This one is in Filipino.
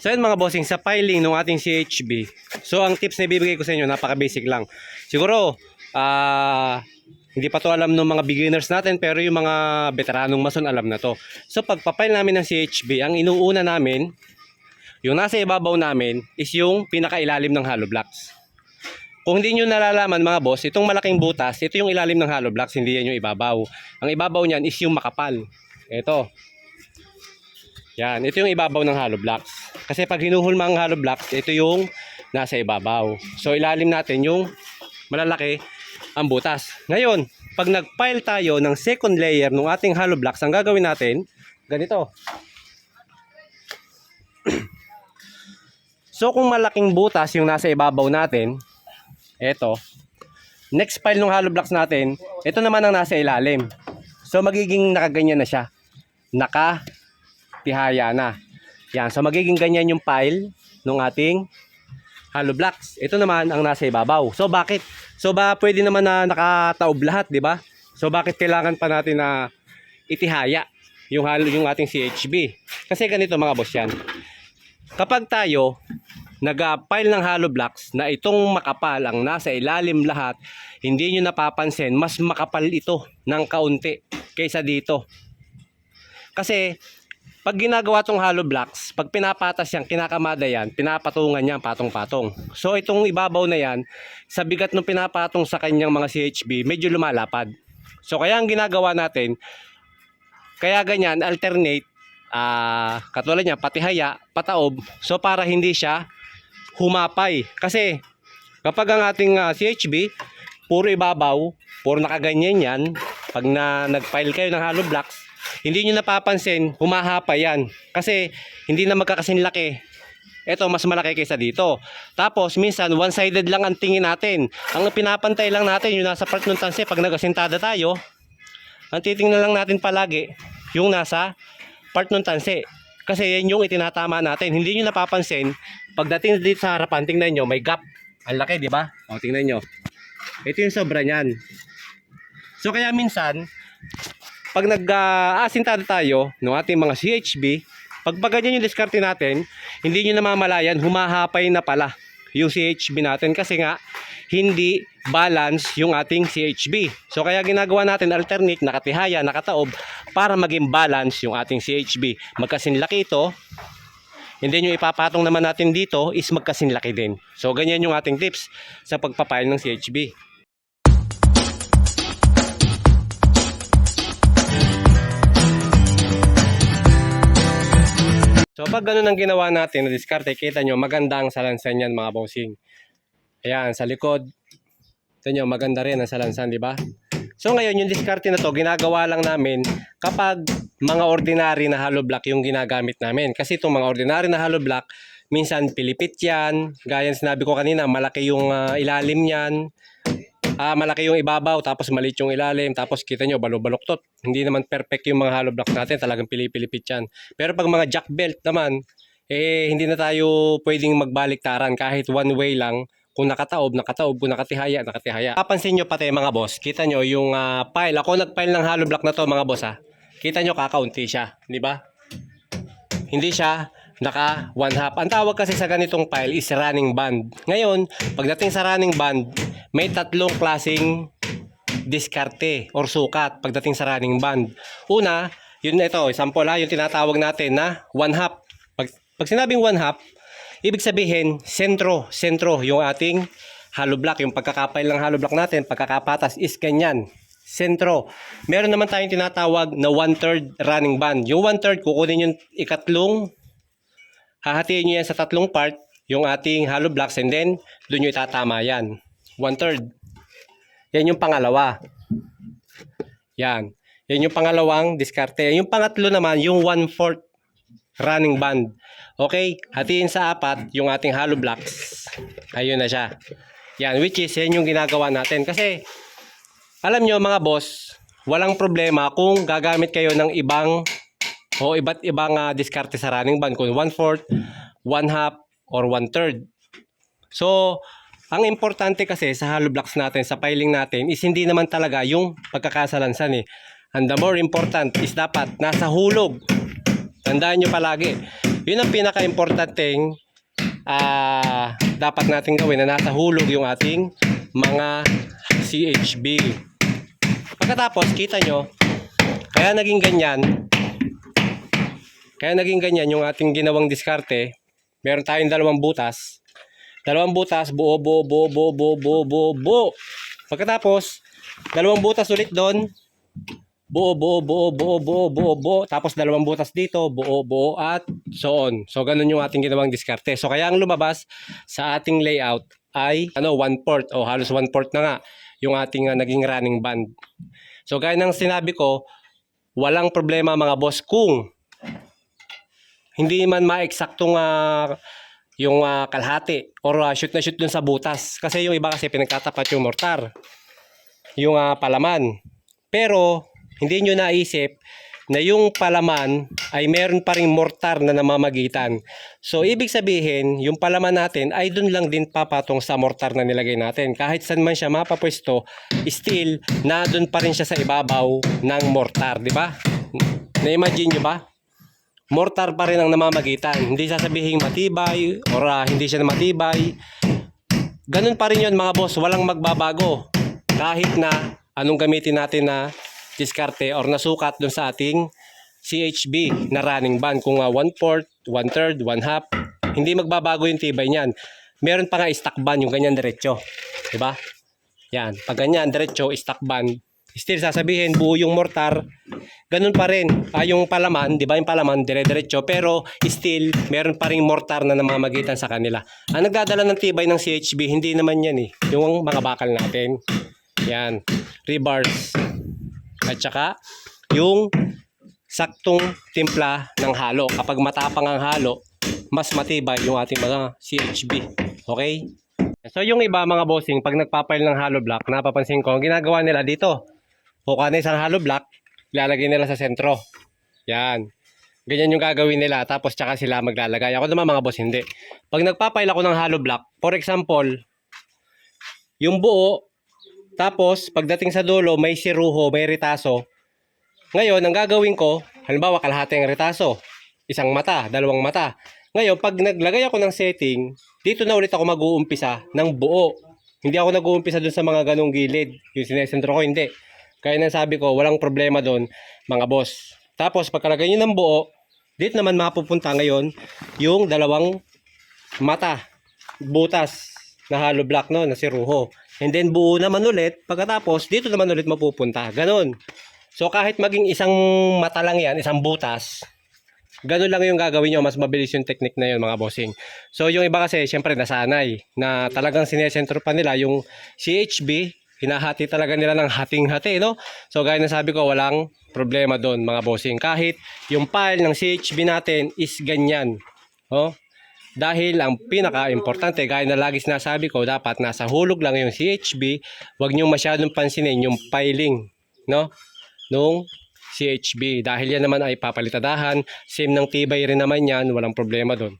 So yun mga bossing, sa piling ng ating CHB. So ang tips na ibibigay ko sa inyo, napaka-basic lang. Siguro, ah... hindi pa to alam ng mga beginners natin pero yung mga veteranong mason alam na to. So pagpapile namin ng CHB, ang inuuna namin, yung nasa ibabaw namin is yung pinakailalim ng hollow blocks. Kung hindi nyo nalalaman mga boss, itong malaking butas, ito yung ilalim ng hollow blocks, hindi yan yung ibabaw. Ang ibabaw niyan is yung makapal. Ito. Yan, ito yung ibabaw ng hollow blocks. Kasi pag hinuhulma ang hollow blocks, ito yung nasa ibabaw. So ilalim natin yung malalaki ang butas. Ngayon, pag nag-pile tayo ng second layer ng ating hollow blocks, ang gagawin natin, ganito. so kung malaking butas yung nasa ibabaw natin, eto, next pile ng hollow blocks natin, ito naman ang nasa ilalim. So magiging nakaganyan na siya. Naka tihaya na. Yan, so magiging ganyan yung pile ng ating hollow blocks. Ito naman ang nasa ibabaw. So bakit? So ba pwede naman na nakataob lahat, di ba? So bakit kailangan pa natin na itihaya yung halo yung ating CHB? Kasi ganito mga boss yan. Kapag tayo nag-pile ng hollow blocks na itong makapal ang nasa ilalim lahat, hindi nyo napapansin, mas makapal ito ng kaunti kaysa dito. Kasi pag ginagawa tong hollow blocks, pag pinapatas yan, kinakamada yan, pinapatungan yan patong-patong. So itong ibabaw na yan, sa bigat ng pinapatong sa kanyang mga CHB, medyo lumalapad. So kaya ang ginagawa natin, kaya ganyan, alternate, ah katulad niya, patihaya, pataob, so para hindi siya humapay. Kasi kapag ang ating ah, CHB, puro ibabaw, puro nakaganyan yan, pag na nag-file kayo ng hollow blocks, hindi nyo napapansin, humahapa yan. Kasi hindi na magkakasin laki. Ito, mas malaki kaysa dito. Tapos, minsan, one-sided lang ang tingin natin. Ang pinapantay lang natin, yung nasa part ng tanse, pag nagasintada tayo, ang titingnan lang natin palagi, yung nasa part ng tanse. Kasi yan yung itinatama natin. Hindi nyo napapansin, pagdating dito sa harapan, tingnan nyo, may gap. Ang laki, di ba? O, tingnan nyo. Ito yung sobra niyan. So, kaya minsan, pag nag-asintada tayo ng ating mga CHB, pag ganyan yung diskarte natin, hindi nyo namamalayan, humahapay na pala yung CHB natin kasi nga hindi balance yung ating CHB. So kaya ginagawa natin alternate, nakatihaya, nakataob para maging balance yung ating CHB. Magkasinlaki ito, hindi nyo ipapatong naman natin dito is magkasinlaki din. So ganyan yung ating tips sa pagpapail ng CHB. So pag ganun ang ginawa natin na diskarte, kita nyo maganda ang salansan yan mga bossing. Ayan, sa likod. Ito nyo, maganda rin ang salansan, di ba? So ngayon, yung diskarte na to, ginagawa lang namin kapag mga ordinary na hollow block yung ginagamit namin. Kasi itong mga ordinary na hollow block, minsan pilipit yan. Gaya sinabi ko kanina, malaki yung ah, ilalim yan. Ah, malaki yung ibabaw, tapos maliit yung ilalim, tapos kita nyo, balo-baloktot. Hindi naman perfect yung mga hollow block natin, talagang pilipilipit yan. Pero pag mga jack belt naman, eh hindi na tayo pwedeng magbaliktaran kahit one way lang. Kung nakataob, nakataob. Kung nakatihaya, nakatihaya. Papansin nyo pati mga boss, kita nyo yung ah, pile. Ako nag-pile ng hollow block na to mga boss ha. Kita nyo kakaunti siya, di ba? Hindi siya naka one half. Ang tawag kasi sa ganitong pile is running band. Ngayon, pagdating sa running band, may tatlong klasing diskarte or sukat pagdating sa running band. Una, yun na ito, example ha, yung tinatawag natin na one half. Pag, pag sinabing one half, ibig sabihin, sentro, sentro yung ating hollow block, yung pagkakapile ng hollow block natin, pagkakapatas is ganyan. Sentro. Meron naman tayong tinatawag na one-third running band. Yung one-third, kukunin yung ikatlong, hahatiin nyo yan sa tatlong part, yung ating hollow blocks, and then, doon nyo itatama yan. One-third. Yan yung pangalawa. Yan. Yan yung pangalawang diskarte. Yung pangatlo naman, yung one-fourth running band. Okay? Hatiin sa apat, yung ating hollow blocks. Ayun na siya. Yan, which is, yan yung ginagawa natin. Kasi, alam nyo mga boss, walang problema kung gagamit kayo ng ibang o iba't ibang ah, diskarte sa running band. Kung one-fourth, one-half, or one-third. So, ang importante kasi sa hollow blocks natin, sa piling natin, is hindi naman talaga yung pagkakasalansan eh. And the more important is dapat nasa hulog. Tandaan nyo palagi. Yun ang pinaka-importanting ah dapat natin gawin na nasa hulog yung ating mga CHB. Pagkatapos, kita nyo, kaya naging ganyan, kaya naging ganyan yung ating ginawang diskarte. Meron tayong dalawang butas. Dalawang butas, buo, buo, buo, buo, buo, buo, buo, buo. Pagkatapos, dalawang butas ulit doon. Buo, buo, buo, buo, buo, buo, buo. Tapos dalawang butas dito, buo, buo, at so on. So, ganun yung ating ginawang diskarte. So, kaya ang lumabas sa ating layout ay ano, one port o halos one port na nga yung ating ah, naging running band. So, gaya ng sinabi ko, walang problema mga boss kung hindi man maeksaktong ah, yung ah, kalahati or ah, shoot na shoot dun sa butas. Kasi yung iba kasi pinagtatapat yung mortar. Yung ah, palaman. Pero hindi nyo naisip na yung palaman ay meron pa ring mortar na namamagitan. So, ibig sabihin, yung palaman natin ay dun lang din papatong sa mortar na nilagay natin. Kahit saan man siya mapapwesto, still, na dun pa rin siya sa ibabaw ng mortar, di ba? Na-imagine nyo ba? Mortar pa rin ang namamagitan. Hindi sasabihin matibay or ah, hindi siya matibay. Ganun pa rin yun mga boss, walang magbabago. Kahit na anong gamitin natin na diskarte or nasukat dun sa ating CHB na running band. Kung 1 fourth, 1 third, 1 half, hindi magbabago yung tibay niyan. Meron pa nga stock band yung ganyan diretso. 'Di ba? Yan, pag ganyan diretso stock band, still sasabihin buo yung mortar, ganun pa rin. Ah, yung palaman, 'di ba? Yung palaman dire-diretso pero still meron pa ring mortar na namamagitan sa kanila. Ang nagdadala ng tibay ng CHB hindi naman 'yan eh. Yung mga bakal natin. Yan, rebars. At saka yung saktong timpla ng halo. Kapag matapang ang halo, mas matibay yung ating mga CHB. Okay? So yung iba mga bossing, pag nagpapail ng hollow block, napapansin ko, ang ginagawa nila dito, kukuha na isang hollow block, ilalagay nila sa sentro. Yan. Ganyan yung gagawin nila, tapos tsaka sila maglalagay. Ako naman mga boss, hindi. Pag nagpapail ako ng hollow block, for example, yung buo, tapos pagdating sa dulo, may siruho, may ritaso. Ngayon, ang gagawin ko, halimbawa kalahating ritaso, isang mata, dalawang mata. Ngayon, pag naglagay ako ng setting, dito na ulit ako mag-uumpisa ng buo. Hindi ako nag-uumpisa dun sa mga ganong gilid. Yung sinesentro ko, hindi. Kaya nang sabi ko, walang problema doon, mga boss. Tapos, pagkalagay nyo ng buo, dito naman mapupunta ngayon yung dalawang mata, butas na hollow block no, na si Ruho. And then buo naman ulit, pagkatapos, dito naman ulit mapupunta. Ganon. So kahit maging isang mata lang yan, isang butas, ganun lang yung gagawin nyo, mas mabilis yung technique na yun mga bossing. So yung iba kasi, syempre nasanay, na talagang sinesentro pa nila yung CHB, hinahati talaga nila ng hating-hati, no? So gaya na sabi ko, walang problema doon mga bossing. Kahit yung file ng CHB natin is ganyan, oh. Dahil ang pinaka-importante, gaya na lagi sinasabi ko, dapat nasa hulog lang yung CHB, huwag nyo masyadong pansinin yung filing, no? nung CHB. Dahil yan naman ay papalitadahan, same ng tibay rin naman yan, walang problema doon.